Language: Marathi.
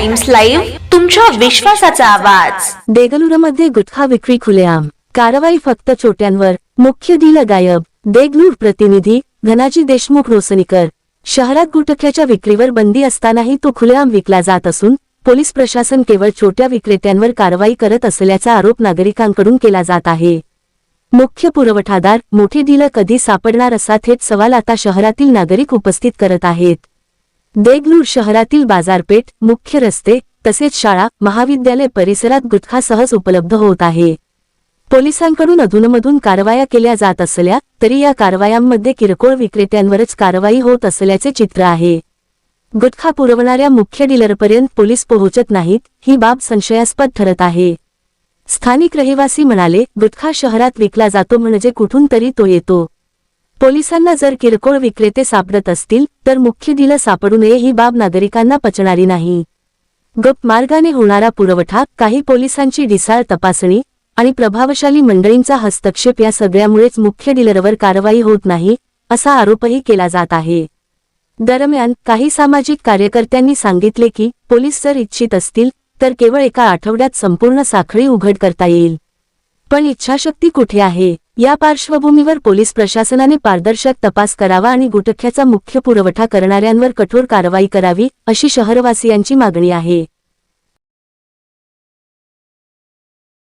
टाइम्स लाईव्ह तुमच्या विश्वासाचा आवाज. देगलूरमध्ये गुटखा विक्री खुलेआम. कारवाई फक्त छोट्यांवर मुख्य दिल गायब. देगलूर प्रतिनिधी धनाजी देशमुख रोसनीकर शहरात गुटख्याच्या विक्रीवर बंदी असतानाही तो खुलेआम विकला जात असून पोलीस प्रशासन केवळ छोट्या विक्रेत्यांवर कारवाई करत असल्याचा आरोप नागरिकांकडून केला जात आहे. मुख्य पुरवठादार मोठे डीलर कधी सापडणार असा थेट सवाल आता शहरातील नागरिक उपस्थित करत आहेत. देगलूर शहरातील बाजारपेठ मुख्य रस्ते तसेच शाळा महाविद्यालय परिसरात गुटखा सहज उपलब्ध होत आहे. पोलिसांकडून अधूनमधून कारवाया केल्या जात असल्या तरी या कारवायांमध्ये किरकोळ विक्रेत्यांवरच कारवाई होत असल्याचे चित्र आहे. गुटखा पुरवणाऱ्या मुख्य डीलरपर्यंत पोलीस पोहोचत नाहीत ही बाब संशयास्पद ठरत आहे. स्थानिक रहिवासी म्हणाले गुटखा शहरात विकला जातो म्हणजे कुठून तरी तो येतो. पोलिसांना जर किरकोळ विक्रेते सापडत असतील तर मुख्य डीलर सापडू नये ही बाब नागरिकांना पचणारी नाही. गप मार्गाने होणारा पुरवठा काही पोलिसांची ढिसाळ तपासणी आणि प्रभावशाली मंडळींचा हस्तक्षेप या सगळ्यामुळेच मुख्य डीलरवर कारवाई होत नाही असा आरोपही केला जात आहे. दरम्यान काही सामाजिक कार्यकर्त्यांनी सांगितले की पोलीस जर इच्छित असतील तर केवळ एका आठवड्यात संपूर्ण साखळी उघड करता येईल. पण इच्छाशक्ती कुठे आहे? या पार्श्वभूमीवर पोलीस प्रशासनाने पारदर्शक तपास करावा आणि गुटख्याचा मुख्य पुरवठा करणाऱ्यांवर कठोर कारवाई करावी अशी शहरवासियांची मागणी आहे.